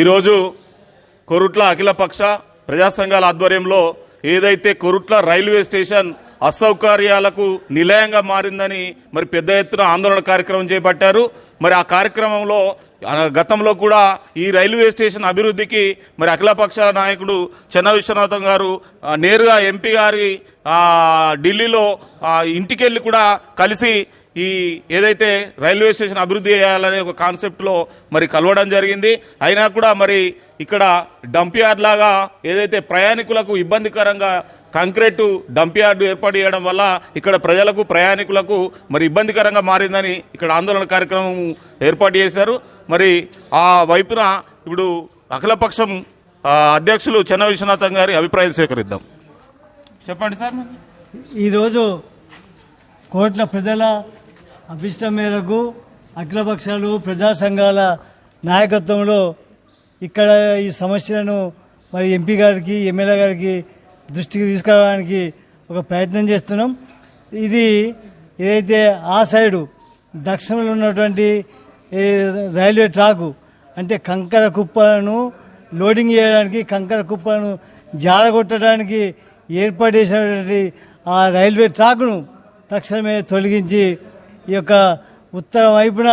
ఈరోజు కొరుట్ల అఖిలపక్ష ప్రజా సంఘాల ఆధ్వర్యంలో ఏదైతే కొరుట్ల రైల్వే స్టేషన్ అసౌకర్యాలకు నిలయంగా మారిందని మరి పెద్ద ఎత్తున ఆందోళన కార్యక్రమం చేపట్టారు. మరి ఆ కార్యక్రమంలో గతంలో కూడా ఈ రైల్వే స్టేషన్ అభివృద్ధికి మరి అఖిలపక్ష నాయకుడు చెన్న విశ్వనాథం గారు నేరుగా ఎంపీ గారి ఢిల్లీలో ఇంటికెళ్ళి కూడా కలిసి ఈ ఏదైతే రైల్వే స్టేషన్ అభివృద్ధి చేయాలనే ఒక కాన్సెప్ట్లో మరి కలవడం జరిగింది. అయినా కూడా మరి ఇక్కడ డంప్ యార్డ్ లాగా ఏదైతే ప్రయాణికులకు ఇబ్బందికరంగా కాంక్రీటు డంప్ యార్డు ఏర్పాటు చేయడం వల్ల ఇక్కడ ప్రజలకు ప్రయాణికులకు మరి ఇబ్బందికరంగా మారిందని ఇక్కడ ఆందోళన కార్యక్రమం ఏర్పాటు చేశారు. మరి ఆ వైపున ఇప్పుడు అఖిలపక్షం అధ్యక్షులు చెన్న విశ్వనాథం గారి అభిప్రాయం స్వీకరిద్దాం. చెప్పండి సార్. ఈరోజు కోట్ల ప్రజల అభిష్టం మేరకు అఖిలపక్షాలు ప్రజా సంఘాల నాయకత్వంలో ఇక్కడ ఈ సమస్యలను మరి ఎంపీ గారికి ఎమ్మెల్యే గారికి దృష్టికి తీసుకురావడానికి ఒక ప్రయత్నం చేస్తున్నాం. ఇది ఏదైతే ఆ సైడు దక్షిణంలో ఉన్నటువంటి రైల్వే ట్రాకు అంటే కంకర కుప్పలను లోడింగ్ చేయడానికి కంకర కుప్పలను జారగొట్టడానికి ఏర్పాటు చేసినటువంటి ఆ రైల్వే ట్రాక్ను తక్షణమే తొలగించి ఈ యొక్క ఉత్తర వైపున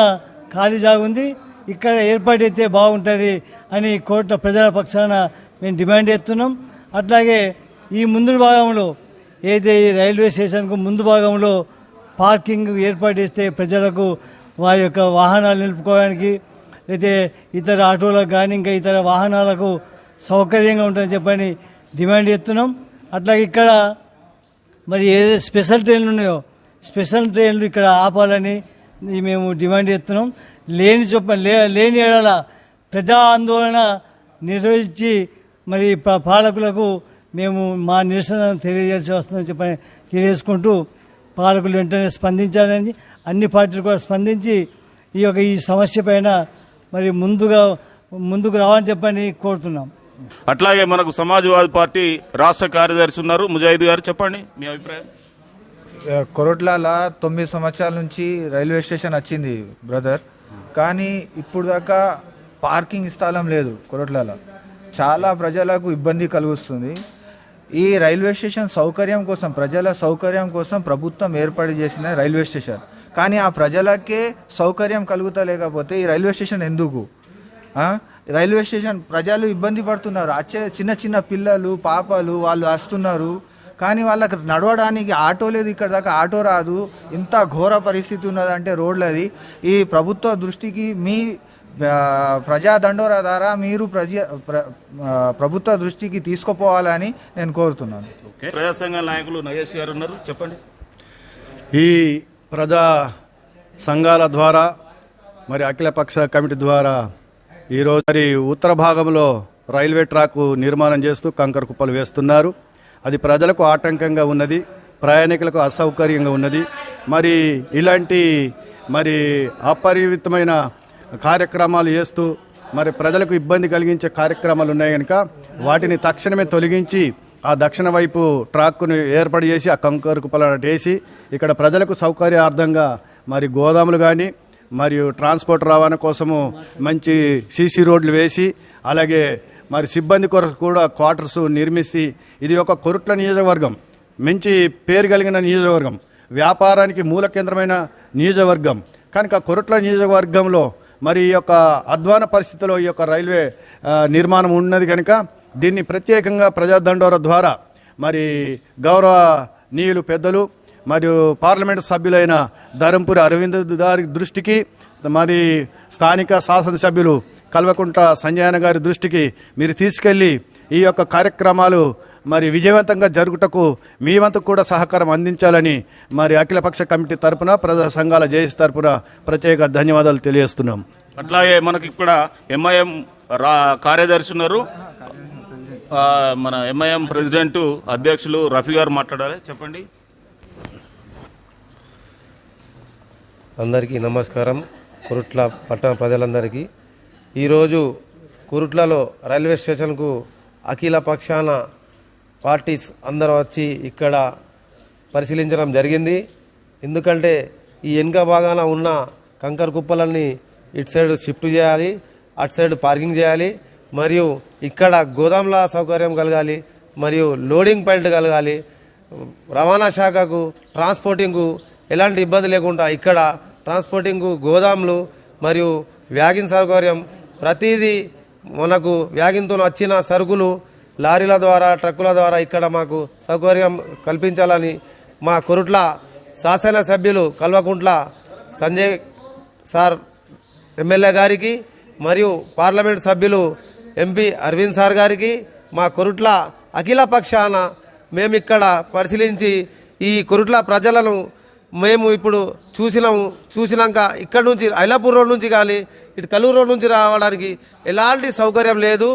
ఖాళీ జాగుంది ఉంది. ఇక్కడ ఏర్పాటు అయితే బాగుంటుంది అని కోర్టు ప్రజల పక్షాన మేము డిమాండ్ చేస్తున్నాం. అట్లాగే ఈ ముందు భాగంలో ఏదైతే ఈ రైల్వే స్టేషన్కు ముందు భాగంలో పార్కింగ్ ఏర్పాటు చేస్తే ప్రజలకు వారి యొక్క వాహనాలు నిలుపుకోవడానికి అయితే ఇతర ఆటోలకు కానీ ఇంకా ఇతర వాహనాలకు సౌకర్యంగా ఉంటుందని చెప్పని డిమాండ్ చేస్తున్నాం. అట్లాగే ఇక్కడ మరి ఏదైతే స్పెషల్ ట్రైన్లు ఉన్నాయో స్పెషల్ ట్రైన్లు ఇక్కడ ఆపాలని మేము డిమాండ్ చేస్తున్నాం. లేని చొప్ప లే- లేని ఏడల ప్రజా ఆందోళన నిర్వహించి మరి ప- పాలకులకు మేము మా నిరసన తెలియజేయాల్సి వస్తుందని చెప్పని తెలియజేసుకుంటూ పాలకులు వెంటనే స్పందించాలని అన్ని పార్టీలు కూడా స్పందించి ఈ యొక్క ఈ సమస్య పైన మరి ముందుగా ముందుకు రావాలని చెప్పని కోరుతున్నాం. అట్లాగే మనకు సమాజ్వాదీ పార్టీ రాష్ట్ర కార్యదర్శి ఉన్నారు. ముజాహిద్ గారు చెప్పండి మీ అభిప్రాయం. కొరట్లాల తొమ్మిది సంవత్సరాల నుంచి రైల్వే స్టేషన్ వచ్చింది బ్రదర్. కానీ ఇప్పుడు దాకా పార్కింగ్ స్థలం లేదు కొరట్లాల. చాలా ప్రజలకు ఇబ్బంది కలుగుతుంది. ఈ రైల్వే స్టేషన్ సౌకర్యం కోసం ప్రజల సౌకర్యం కోసం ప్రభుత్వం ఏర్పాటు చేసిన రైల్వే స్టేషన్. కానీ ఆ ప్రజలకే సౌకర్యం కలుగుతలేకపోతే ఈ రైల్వే స్టేషన్ ఎందుకు? రైల్వే స్టేషన్ ప్రజలు ఇబ్బంది పడుతున్నారు. వచ్చే చిన్న చిన్న పిల్లలు పాపలు వాళ్ళు వస్తున్నారు. కానీ వాళ్ళకి నడవడానికి ఆటో లేదు ఇక్కడ దాకా ఆటో రాదు. ఇంత ఘోర పరిస్థితి ఉన్నదంటే రోడ్లది. ఈ ప్రభుత్వ దృష్టికి మీ ఆ, ప్రజా దండోరా ద్వారా మీరు ప్రజ ప్రభుత్వ దృష్టికి తీసుకుపోవాలని నేను కోరుతున్నాను. ఓకే. ప్రజా సంఘాల నాయకులు నగేష్ గారు ఉన్నారు. చెప్పండి. ఈ ప్రజా సంఘాల ద్వారా మరి అఖిలపక్ష కమిటీ ద్వారా ఈరోజు మరి ఉత్తర భాగంలో రైల్వే ట్రాక్ నిర్మాణం చేస్తూ కంకర కుప్పలు వేస్తున్నారు. అది ప్రజలకు ఆటంకంగా ఉన్నది ప్రయాణికులకు అసౌకర్యంగా ఉన్నది. మరి ఇలాంటి మరి అపరిమితమైన కార్యక్రమాలు చేస్తూ మరి ప్రజలకు ఇబ్బంది కలిగించే కార్యక్రమాలు ఉన్నాయి కనుక వాటిని తక్షణమే తొలగించి ఆ దక్షిణ వైపు ట్రాక్ను ఏర్పాటు చేసి ఆ కంకర కుప్పలను వేసి ఇక్కడ ప్రజలకు సౌకర్యార్థంగా మరి గోదాములు కానీ మరియు ట్రాన్స్పోర్ట్ రవాణా కోసము మంచి సీసీ రోడ్లు వేసి అలాగే మరి సిబ్బంది కొరకు కూడా క్వార్టర్స్ నిర్మిస్తే. ఇది ఒక కొరుట్ల నియోజకవర్గం. మంచి పేరు కలిగిన నియోజకవర్గం. వ్యాపారానికి మూల కేంద్రమైన నియోజకవర్గం. కనుక కొరుట్ల నియోజకవర్గంలో మరి ఈ యొక్క అధ్వాన పరిస్థితిలో ఈ యొక్క రైల్వే నిర్మాణం ఉన్నది కనుక దీన్ని ప్రత్యేకంగా ప్రజాదండోర ద్వారా మరి గౌరవ నీయులు పెద్దలు మరియు పార్లమెంటు సభ్యులైన ధరంపురి అరవింద్ దారి దృష్టికి మరి స్థానిక శాసనసభ్యులు కల్వకుంట్ల సంజయన గారి దృష్టికి మీరు తీసుకెళ్ళి ఈ యొక్క కార్యక్రమాలు మరి విజయవంతంగా జరుగుటకు మీ వంతు కూడా సహకారం అందించాలని మరి అఖిలపక్ష కమిటీ తరపున ప్రజా సంఘాల జేఎస్ తరపున ప్రత్యేక ధన్యవాదాలు తెలియజేస్తున్నాం. అట్లాగే మనకి ఇక్కడ ఎంఐఎం రా కార్యదర్శి ఉన్నారు. మన ఎంఐఎం ప్రెసిడెంట్ అధ్యక్షులు రఫీ గారు మాట్లాడాలి. చెప్పండి. అందరికీ నమస్కారం. కురుట్ల పట్టణ ప్రజలందరికీ ఈరోజు కురుట్లలో రైల్వే స్టేషన్కు అఖిల పక్షాన పార్టీస్ అందరూ వచ్చి ఇక్కడ పరిశీలించడం జరిగింది. ఎందుకంటే ఈ వెనుక భాగాన ఉన్న కంకర కుప్పలన్నీ ఇటు సైడ్ షిఫ్ట్ చేయాలి అటు సైడ్ పార్కింగ్ చేయాలి మరియు ఇక్కడ గోదాంల సౌకర్యం కలగాలి మరియు లోడింగ్ పాయింట్ కలగాలి. రవాణా శాఖకు ట్రాన్స్పోర్టింగ్కు ఎలాంటి ఇబ్బంది లేకుండా ఇక్కడ ట్రాన్స్పోర్టింగ్ గోదాములు మరియు వ్యాగిన్ సౌకర్యం ప్రతిదీ మనకు వ్యాగిన్తో వచ్చిన సరుకులు లారీల ద్వారా ట్రక్కుల ద్వారా ఇక్కడ మాకు సౌకర్యం కల్పించాలని మా కొరుట్ల శాసనసభ్యులు కల్వకుంట్ల సంజయ్ సార్ ఎమ్మెల్యే గారికి మరియు పార్లమెంట్ సభ్యులు ఎంపీ అరవింద్ సార్ గారికి మా కొరుట్ల అఖిల పక్షాన మేమిక్కడ పరిశీలించి ఈ కొరుట్ల ప్రజలను మేము ఇప్పుడు చూసినాము చూసినాక ఇక్కడ నుంచి ఐలాపూర్ రోడ్ నుంచి కానీ ఇటు కల్లూరు రోడ్ నుంచి రావడానికి ఎలాంటి సౌకర్యం లేదు.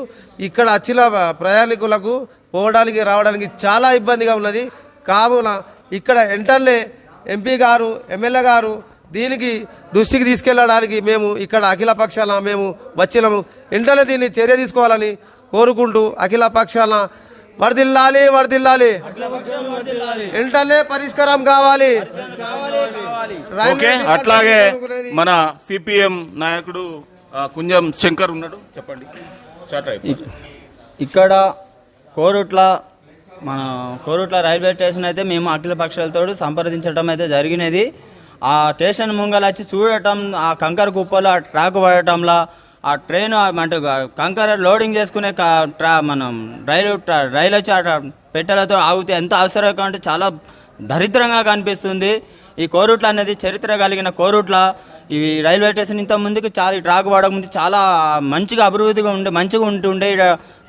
ఇక్కడ వచ్చిన ప్రయాణికులకు పోవడానికి రావడానికి చాలా ఇబ్బందిగా ఉన్నది. కావున ఇక్కడ వెంటనే ఎంపీ గారు ఎమ్మెల్యే గారు దీనికి దృష్టికి తీసుకెళ్ళడానికి మేము ఇక్కడ అఖిల పక్షాన మేము వచ్చినాము. వెంటనే దీన్ని చర్య తీసుకోవాలని కోరుకుంటూ అఖిల పక్షాన వర్దిల్లాలి వర్దిల్లాలి వెంటనే పరిష్కారం కావాలి. ఓకే అట్లాగే మన సిపిఎం నాయకుడు కుంజం శంకర్ ఉన్నాడు. చెప్పండి. ఇక్కడ కోరుట్ల మన కోరుట్ల రైల్వే స్టేషన్ అయితే మేము అఖిల పక్షాలతో సంప్రదించడం అయితే జరిగినది. ఆ స్టేషన్ ముంగల వచ్చి చూడటం ఆ కంకర కుప్పలో ఆ ట్రాక్ పడటంలా ఆ ట్రైన్ అంటే కంకర లోడింగ్ చేసుకునే ట్రా మనం రైలు రైలు వచ్చి పెట్టెలతో ఆగితే ఎంత అవసరం అంటే చాలా దరిద్రంగా కనిపిస్తుంది. ఈ కోరుట్ల అనేది చరిత్ర కలిగిన కోరుట్ల. ఈ రైల్వే స్టేషన్ ఇంత ముందుకు చాలా ఈ ట్రాక్ పడక ముందు చాలా మంచిగా అభివృద్ధిగా ఉండే మంచిగా ఉంటుండే. ఈడ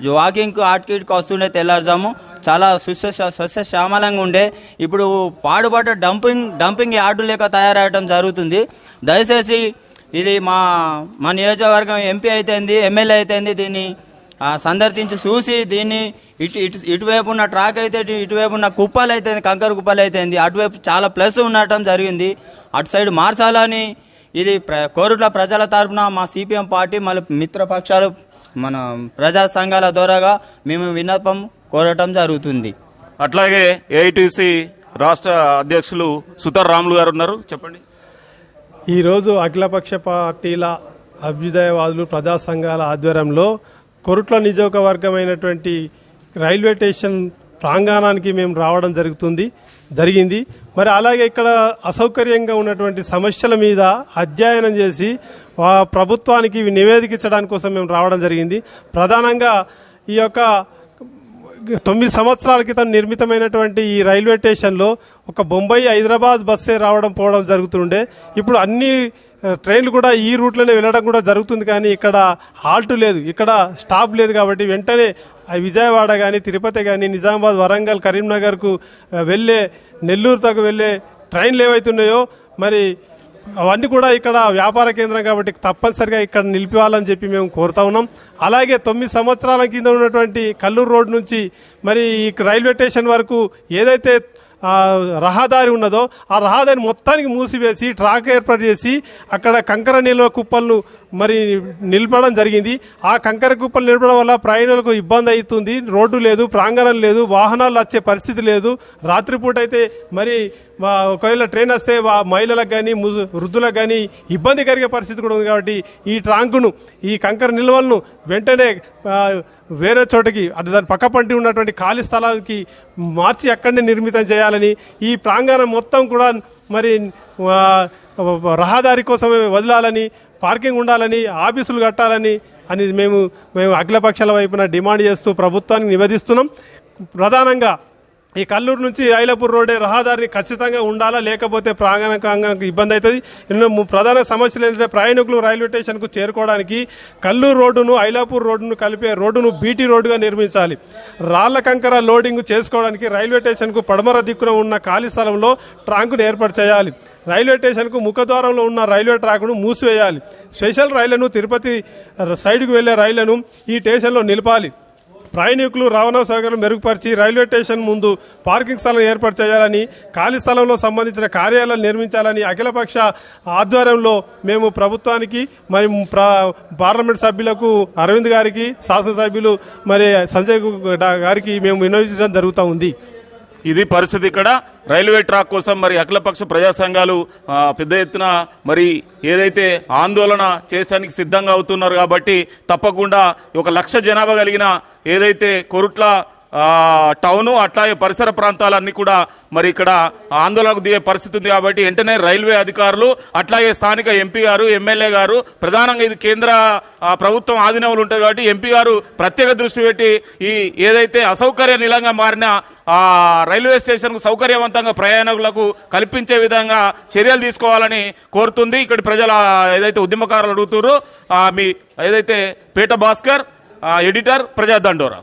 వాకింగ్ ఆటికి వస్తుండే తెల్లారుజాము. చాలా సుస్య సస్యశ్యామలంగా ఉండే. ఇప్పుడు పాడుపడ్డ డంపింగ్ డంపింగ్ యార్డు లేక తయారవడం జరుగుతుంది. దయచేసి ఇది మా మా నియోజకవర్గం ఎంపీ అయితేంది ఎమ్మెల్యే అయితేంది దీన్ని సందర్శించి చూసి దీన్ని ఇటు ఇటు ఇటువైపు ఉన్న ట్రాక్ అయితే ఇటు- ఇటువైపు ఉన్న కుప్పలు అయితే కంకర కుప్పలు అయితే అటువైపు చాలా ప్లస్ ఉండటం జరిగింది. అటు సైడ్ మార్చాలని ఇది ప్ర కోరుట్ల ప్రజల తరపున మా సిపిఎం పార్టీ మళ్ళీ మిత్రపక్షాలు మన ప్రజా సంఘాల ద్వారాగా మేము విన్నపం కోరటం జరుగుతుంది. అట్లాగే ఏఐటీసీ రాష్ట్ర అధ్యక్షులు సుతార్ రాములు గారు ఉన్నారు. చెప్పండి. ఈరోజు అఖిలపక్ష పార్టీల అభ్యుదయవాదులు ప్రజా సంఘాల ఆధ్వర్యంలో కొరుట్ల నియోజకవర్గమైనటువంటి రైల్వే స్టేషన్ ప్రాంగణానికి మేము రావడం జరుగుతుంది జరిగింది. మరి అలాగే ఇక్కడ అసౌకర్యంగా ఉన్నటువంటి సమస్యల మీద అధ్యయనం చేసి ప్రభుత్వానికి నివేదిక ఇచ్చడానికి కోసం మేము రావడం జరిగింది. ప్రధానంగా ఈ యొక్క తొమ్మిది సంవత్సరాల క్రితం నిర్మితమైనటువంటి ఈ రైల్వే స్టేషన్లో ఒక బొంబాయి హైదరాబాద్ బస్సే రావడం పోవడం జరుగుతుండే. ఇప్పుడు అన్ని ట్రైన్లు కూడా ఈ రూట్లోనే వెళ్ళడం కూడా జరుగుతుంది కానీ ఇక్కడ హాల్ట్ లేదు. ఇక్కడ స్టాప్ లేదు కాబట్టి వెంటనే ఆ విజయవాడ కానీ తిరుపతి కానీ నిజామాబాద్ వరంగల్ కరీంనగర్కు వెళ్ళే నెల్లూరు తగు వెళ్ళే ట్రైన్లు ఏవైతున్నాయో మరి అవన్నీ కూడా ఇక్కడ వ్యాపార కేంద్రం కాబట్టి తప్పనిసరిగా ఇక్కడ నిలిపివాలని చెప్పి మేము కోరుతా ఉన్నాం. అలాగే తొమ్మిది సంవత్సరాల కింద ఉన్నటువంటి కల్లూరు రోడ్ నుంచి మరి ఈ రైల్వే స్టేషన్ వరకు ఏదైతే రహదారి ఉన్నదో ఆ రహదారి మొత్తానికి మూసివేసి ట్రాక్ ఏర్పాటు చేసి అక్కడ కంకర నిల్వ కుప్పలను మరి నిలపడం జరిగింది. ఆ కంకర కుప్పలు నిలపడం వల్ల ప్రయాణికులకు ఇబ్బంది అవుతుంది. రోడ్డు లేదు ప్రాంగణం లేదు వాహనాలు వచ్చే పరిస్థితి లేదు. రాత్రిపూట అయితే మరి ఒకవేళ ట్రైన్ వస్తే మహిళలకు కానీ వృద్ధులకు కానీ ఇబ్బంది కలిగే పరిస్థితి కూడా ఉంది కాబట్టి ఈ ట్రాంకును ఈ కంకర నిల్వలను వెంటనే వేరే చోటకి అటు దాని పక్క పంటి ఉన్నటువంటి ఖాళీ స్థలానికి మార్చి అక్కడనే నిర్మితం చేయాలని ఈ ప్రాంగణం మొత్తం కూడా మరి రహదారి కోసమే వదలాలని పార్కింగ్ ఉండాలని ఆఫీసులు కట్టాలని అని మేము మేము అఖిలపక్షాల వైపున డిమాండ్ చేస్తూ ప్రభుత్వానికి నివేదిస్తున్నాం. ప్రధానంగా ఈ కల్లూరు నుంచి ఐలపూర్ రోడ్డే రహదారి ఖచ్చితంగా ఉండాలా లేకపోతే ప్రాంగణకు ఇబ్బంది అవుతుంది. ఎన్నో ప్రధాన సమస్యలు ఏంటంటే ప్రయాణికులు రైల్వే స్టేషన్కు చేరుకోవడానికి కల్లూరు రోడ్డును ఐలాపూర్ రోడ్డును కలిపే రోడ్డును బీటీ రోడ్డుగా నిర్మించాలి. రాళ్ళ కంకర లోడింగ్ చేసుకోవడానికి రైల్వే స్టేషన్కు పడమర దిక్కున ఉన్న ఖాళీ స్థలంలో ట్రాంకును ఏర్పాటు చేయాలి. రైల్వే స్టేషన్కు ముఖద్వారంలో ఉన్న రైల్వే ట్రాక్ను మూసివేయాలి. స్పెషల్ రైళ్ళను తిరుపతి సైడ్కు వెళ్ళే రైళ్ళను ఈ స్టేషన్లో నిలపాలి. ప్రయాణికులు రవాణా సౌకర్యం మెరుగుపరిచి రైల్వే స్టేషన్ ముందు పార్కింగ్ స్థలం ఏర్పాటు చేయాలని ఖాళీ స్థలంలో సంబంధించిన కార్యాలయాలు నిర్మించాలని అఖిలపక్ష ఆధ్వర్యంలో మేము ప్రభుత్వానికి మరి పార్లమెంట్ సభ్యులకు అరవింద్ గారికి శాసనసభ్యులు మరి సంజయ్ గారికి మేము వినియోగించడం జరుగుతూ ఉంది. ఇది పరిస్థితి ఇక్కడ. రైల్వే ట్రాక్ కోసం మరి అఖిలపక్ష ప్రజా సంఘాలు పెద్ద ఎత్తున మరి ఏదైతే ఆందోళన చేయడానికి సిద్ధంగా అవుతున్నారు కాబట్టి తప్పకుండా ఒక లక్ష జనాభా కలిగిన ఏదైతే కొరుట్ల టౌను అట్లాగే పరిసర ప్రాంతాలన్నీ కూడా మరి ఇక్కడ ఆందోళనకు దిగే పరిస్థితి ఉంది కాబట్టి వెంటనే రైల్వే అధికారులు అట్లాగే స్థానిక ఎంపీ గారు ఎమ్మెల్యే గారు ప్రధానంగా ఇది కేంద్ర ప్రభుత్వం ఆధీనంలో ఉంటుంది కాబట్టి ఎంపీ గారు ప్రత్యేక దృష్టి పెట్టి ఈ ఏదైతే అసౌకర్య నిలంగా మారిన ఆ రైల్వే స్టేషన్కు సౌకర్యవంతంగా ప్రయాణికులకు కల్పించే విధంగా చర్యలు తీసుకోవాలని కోరుతుంది. ఇక్కడ ప్రజల ఏదైతే ఉద్యమకారులు అడుగుతారో మీ ఏదైతే పేట భాస్కర్ ఎడిటర్ ప్రజా దండోరా.